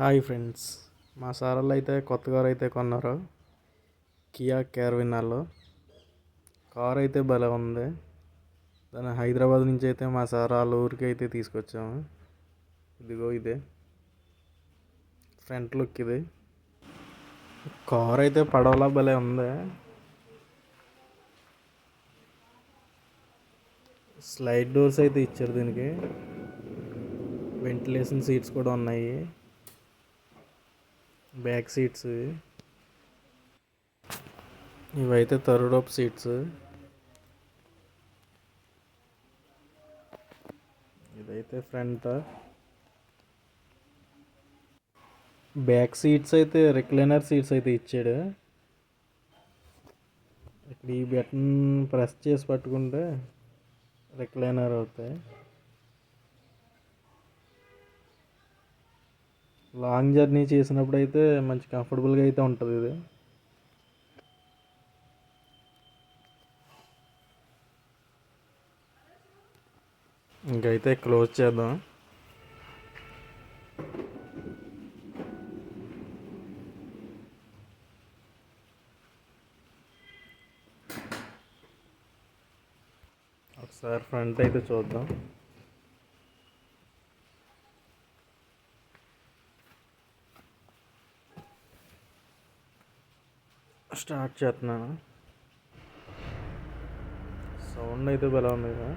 Hi friends. మా సార్లు అయితే కొత్త కారు అయితే కొన్నారు. కియా క్యార్వినాలో కార్ అయితే భలే ఉంది. దాన్ని హైదరాబాద్ నుంచి అయితే మా సార్ వాళ్ళ ఊరికి అయితే తీసుకొచ్చాము. ఇదిగో ఇదే. ఫ్రంట్ లుక్ ఇది. కార్ అయితే పడవలా భలే ఉంది. స్లైడ్ డోర్స్ అయితే ఇచ్చారు దీనికి. వెంటిలేషన్ సీట్స్ కూడా ఉన్నాయి. Back seats. ఇవైతే థర్డ్ సీట్స్. ఇదైతే ఫ్రంట్. బ్యాక్ సీట్స్ అయితే రిక్లైనర్ సీట్స్ అయితే ఇచ్చాడు. ఇక్కడ ఈ బటన్ ప్రెస్ చేసి పట్టుకుంటే రిక్లైనర్ అవుతాయి. లాంగ్ జర్నీ చేసినప్పుడు అయితే మంచి కంఫర్టబుల్గా అయితే ఉంటుంది ఇది. ఇంకైతే క్లోజ్ చేద్దాం. ఒకసారి ఫ్రంట్ అయితే చూద్దాం. స్టార్ట్ చేస్తున్నాను. సౌండ్ అయితే బలా ఉంది కదా.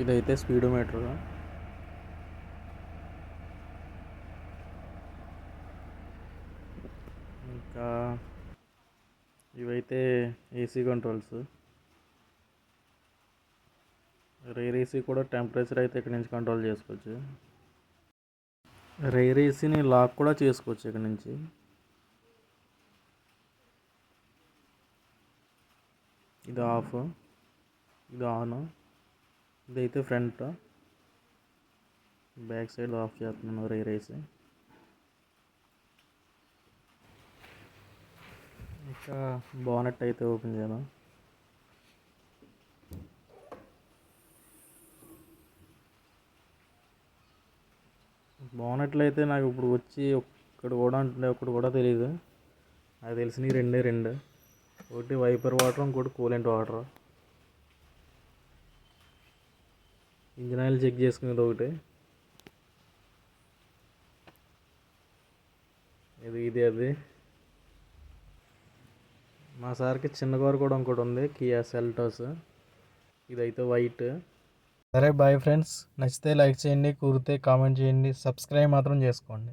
ఇదైతే స్పీడ్ మీటర్ ఇంకా ఇవైతే ఏసీ కంట్రోల్స్. రేర్ ఏసీ కూడా టెంపరేచర్ అయితే ఇక్కడ నుంచి కంట్రోల్ చేసుకోవచ్చు. రేర్ ఏసీని లాక్ కూడా చేసుకోవచ్చు ఇక్కడ నుంచి. ఇది ఆఫ్. ఇది ఆన్. ఇదైతే ఫ్రంట్. బ్యాక్ సైడ్ ఆఫ్ చేస్తున్నాను రేర్ రైస్. ఇంకా బానెట్ అయితే ఓపెన్ చేయను బానెట్లు అయితే నాకు ఇప్పుడు వచ్చి ఒక్కడు కూడా అంటుండే ఒక్కడు కూడా తెలియదు నాకు తెలిసినవి రెండే రెండు. ఒకటి వైపర్ వాటర్ ఇంకోటి coolant water. Engine oil check చేసుకునేది ఒకటి. ఇది ఇది అది. మా సార్కి చిన్న కారు కూడా ఇంకోటి ఉంది కియా సెల్టోస్. ఇదైతే వైట్. సరే బాయ్ ఫ్రెండ్స్. నచ్చితే లైక్ చేయండి కూరితే కామెంట్ చేయండి. సబ్స్క్రైబ్ మాత్రం చేసుకోండి.